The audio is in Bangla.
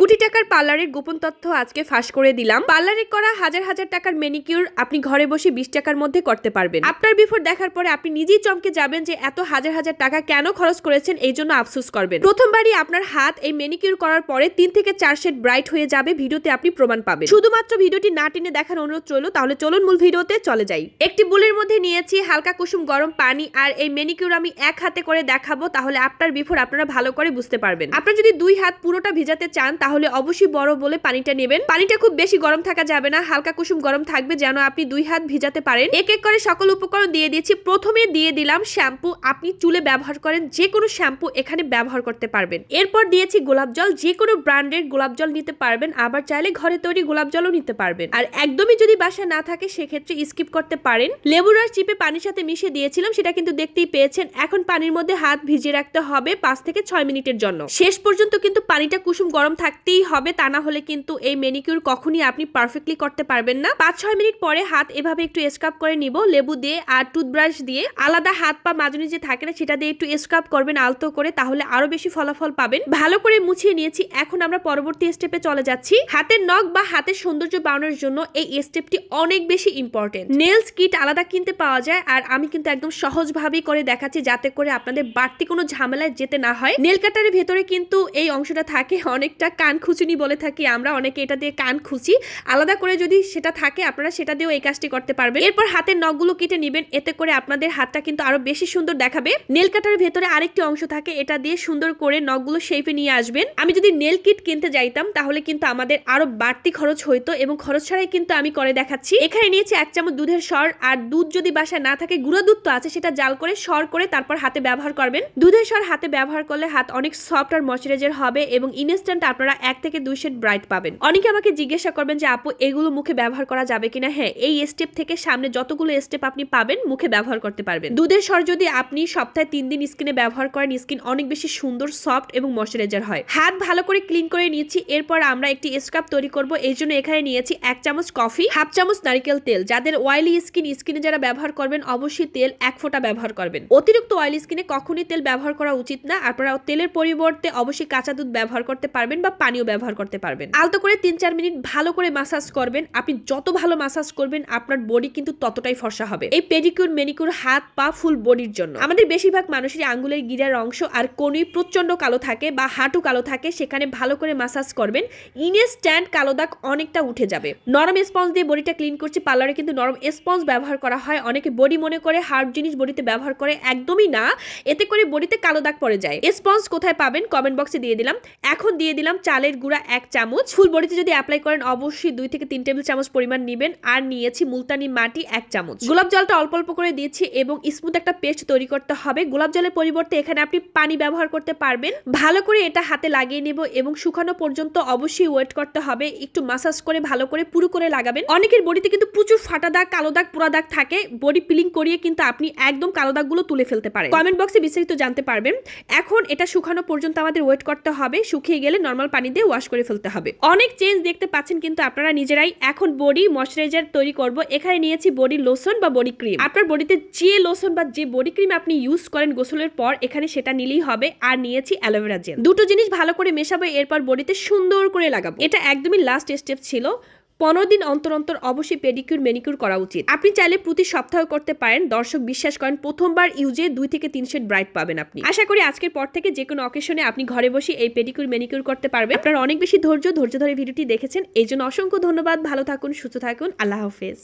কোটি টাকার পার্লারের গোপন তথ্য আজকে ফাঁস করে দিলাম। পার্লারে করা হাজার হাজার টাকার মেনিকিউর আপনি ঘরে বসে বিশ টাকার মধ্যে করতে পারবেন। আপনার বিফোর দেখার পরে আপনি নিজেই চমকে যাবেন যে এত হাজার হাজার টাকা কেন খরচ করেছেন এই জন্য আফসোস করবেন। প্রথমবারই আপনার হাত এই মেনিকিউর করার পরে তিন থেকে চার শেড ব্রাইট হয়ে যাবে, ভিডিওতে আপনি প্রমাণ পাবেন। শুধুমাত্র ভিডিওটি না টেনে দেখার অনুরোধ চলল তাহলে চলুন মূল ভিডিওতে চলে যাই। একটি বুলের মধ্যে নিয়েছি হালকা কুসুম গরম পানি আর এই মেনিকিউর আমি এক হাতে করে দেখাবো, তাহলে আপনার বিফোর আপনারা ভালো করে বুঝতে পারবেন। আপনারা যদি দুই হাত পুরোটা ভিজাতে চান তাহলে অবশ্যই বড় বলে পানিটা নেবেন। পানিটা খুব বেশি গরম থাকা যাবে না, হালকা কুসুম গরম থাকবে যেন আপনি দুই হাত ভিজাতে পারেন। এক এক করে সকল উপকরণ দিয়ে দিয়েছি। প্রথমে দিয়ে দিলাম শ্যাম্পু। আপনি চুলে ব্যবহার করেন যে কোনো শ্যাম্পু এখানে ব্যবহার করতে পারবেন। এরপর দিয়েছি গোলাপ জল। যে কোনো ব্র্যান্ডের গোলাপ জল নিতে পারবেন, আবার চাইলে ঘরে তৈরি গোলাপ জলও নিতে পারবেন। আর একদমই যদি বাসা না থাকে, সেক্ষেত্রে স্কিপ করতে পারেন। লেবুর রস চিপে পানির সাথে মিশিয়ে দিয়েছিলাম, সেটা কিন্তু দেখতেই পেয়েছেন। এখন পানির মধ্যে হাত ভিজিয়ে রাখতে হবে পাঁচ থেকে ছয় মিনিটের জন্য। শেষ পর্যন্ত কিন্তু পানিটা কুসুম গরম থাকতেই হবে, তা না হলে কিন্তু এই মেনিকিউর কখনই আপনি পারফেক্টলি করতে পারবেন না। পাঁচ ছয় মিনিট পরে হাত এভাবে একটু স্ক্রাব করে নিব, লেবু দিয়ে আর টুথব্রাশ দিয়ে। আলাদা হাত পা মাজনি যে থাকে না, সেটা দিয়ে একটু স্ক্রাব করবেন আলতো করে, তাহলে আরও বেশি ফলাফল পাবেন। ভালো করে মুছিয়ে নিয়েছি, এখন আমরা পরবর্তী স্টেপে চলে যাচ্ছি। হাতের নখ বা হাতের সৌন্দর্য বাড়ানোর জন্য এই স্টেপটি অনেক বেশি ইম্পর্টেন্ট নেলস কিট আলাদা কিনতে পাওয়া যায়, আর আমি কিন্তু একদম সহজভাবেই করে দেখাচ্ছি, যাতে করে আপনাদের বাড়তি কোনো ঝামেলায় যেতে না হয়। নেল কাটারের ভেতরে কিন্তু এই অংশটা থাকে অনেকটা কান খুচুনি বলে থাকি, আমরা অনেকে এটা দিয়ে কান খুচি আলাদা করে যদি সেটা থাকে, আপনারা সেটা দিয়েও এই কাজটি করতে পারবেন। এরপর হাতের নখগুলো কেটে নেবেন, এতে করে আপনাদের হাতটা কিন্তু আরও বেশি সুন্দর দেখাবে। নেল কাটারের ভেতরে আরেকটি অংশ থাকে, এটা দিয়ে সুন্দর করে নখগুলো শেপে নিয়ে আসবেন। আমি যদি নেল কিট কিনতে যাইতাম, তাহলে কিন্তু আমাদের আরও বাড়তি খরচ হইতো এবং খরচ ছাড়াই কিন্তু আমি করে দেখাচ্ছি। এখানে নিয়েছি এক চামচ দুধের সর, আর দুধ যদি বাসায় না থাকে, গুঁড়ো দুধ তো আছে, সেটা জাল করে, সর করে তারপর হাতে ব্যবহার করবেন। দুধের সর হাতে ব্যবহার করলে হাত অনেক সফট আর ময়শ্চারাইজার হবে এবং ইনস্ট্যান্ট আপনারা এক থেকে দুই শেড ব্রাইট পাবেন। অনেকে আমাকে জিজ্ঞাসা করবেন যে, আপু, এগুলো মুখে ব্যবহার করা যাবে কিনা? হ্যাঁ এই স্টেপ থেকে সামনে যতগুলো স্টেপ আপনি পাবেন, মুখে ব্যবহার করতে পারবেন। দুধের স্বর যদি আপনি সপ্তাহে তিন দিন স্কিনে ব্যবহার করেন স্কিন অনেক বেশি সুন্দর সফট এবং ময়শ্চারাইজার হয়। হাত ভালো করে ক্লিন করে নিয়েছি, এরপর আমরা একটি স্ক্রাব তৈরি করব। এই জন্য এখানে নিয়েছি এক চামচ কফি হাফ চামচ নারিকেল তেল। যাদের অয়েলি স্কিন স্কিনে যারা ব্যবহার করবেন, অবশ্যই তেল এক ফোঁটা ব্যবহার করবেন। অতিরিক্ত অয়েলি স্কিনে কখনই তেল ব্যবহার করা উচিত না। আপনারা তেলের পরিবর্তে অবশ্যই কাঁচা দুধ ব্যবহার করতে পারবেন বা পানিও ব্যবহার করতে পারবেন। আলতো করে তিন চার মিনিট ভালো করে মাসাজ করবেন। আপনি যত ভালো মাসাজ করবেন, আপনার বডি কিন্তু ততটাই ফর্সা হবে। এই পেডিকিউর মেনিকিউর হাত, পা ফুল বডির জন্য। আমাদের বেশিরভাগ মানুষেরই আঙ্গুলের গিরার অংশ আর কোনই প্রচণ্ড কালো থাকে বা হাঁটু কালো থাকে, সেখানে ভালো করে মাসাজ করবেন। ইনস্ট্যান্ট কালো দাগ অনেকটা উঠে যাবে। নরম স্পঞ্জ দিয়ে বডিটা ক্লিন করছি পার্লারে কিন্তু নরম স্পঞ্জ ব্যবহার করা হয়। অনেকে বডি মনে করে হার্ড জিনিস বডিতে ব্যবহার করে, একদমই না। এতে করে বডিতে কালো দাগ পড়ে যায়। স্পঞ্জ কোথায় পাবেন? কমেন্ট বক্সে দিয়ে দিলাম। এখন দিয়ে দিলাম চালের গুঁড়া এক চামচ। ফুল বডিতে যদি অ্যাপ্লাই করেন, অবশ্যই দুই থেকে তিন টেবিল চামচ পরিমাণ নেবেন। আর নিয়েছি মুলতানি মাটি এক চামচ। গোলাপ জলটা অল্প অল্প করে দিয়েছি এবং স্মুথ একটা পেস্ট তৈরি করতে হবে। গোলাপ জলের পরিবর্তে এখানে আপনি পানি ব্যবহার করতে পারবেন। ভালো করে এটা হাতে লাগিয়ে নেব এবং শুকানো পর্যন্ত অবশ্যই ওয়েট করতে হবে। একটু মাসাজ করে ভালো করে পুরো করে লাগাবেন। অনেকের বডিতে কিন্তু প্রচুর ফাটা দাগ, কালো দাগ, পোড়া দাগ থাকে। বডি পিলিং করিয়ে কিন্তু আপনি একদম কালো দাগগুলো তুলে ফেলতে পারেন। কমেন্ট বক্সে বিস্তারিত জানতে পারবেন। এখন এটা শুকানো পর্যন্ত আমাদের ওয়েট করতে হবে। শুকিয়ে গেলে নর্মাল পানি দিয়ে ওয়াশ করে ফেলতে হবে। অনেক চেঞ্জ দেখতে পাচ্ছেন কিন্তু আপনারা নিজেরাই। এখন বডি ময়শ্চারাইজার তৈরি করব। এখানে নিয়েছি বডি লোশন বা বডি ক্রিম আপনার বডিতে যে লোশন বা যে বডি ক্রিম আপনি ইউজ করেন গোসলের পর, এখানে সেটা নিলেই হবে। আর নিয়েছি অ্যালোভেরা জেল দুটো জিনিস ভালো করে মেশাবো, এরপর বডিতে সুন্দর করে লাগাবো। এটা একদমই লাস্ট স্টেপ ছিল। পনেরো দিন অন্তর অন্তর অবশ্যই পেডিকিউর মেনিকিউর করা উচিত। আপনি চাইলে প্রতি সপ্তাহ করতে পারেন। দর্শক বিশ্বাস করেন, প্রথমবার ইউজে দুই থেকে তিন সেট ব্রাইট পাবেন আপনি। আশা করি আজকের পর থেকে যে কোনো অকেশনে আপনি ঘরে বসে এই পেডিকিউর মেনিকিউর করতে পারবেন। আপনার অনেক বেশি ধৈর্য ধৈর্য ধরে ভিডিওটি দেখেছেন। এই জন্য অসংখ্য ধন্যবাদ। ভালো থাকুন, সুস্থ থাকুন। আল্লাহ হাফেজ।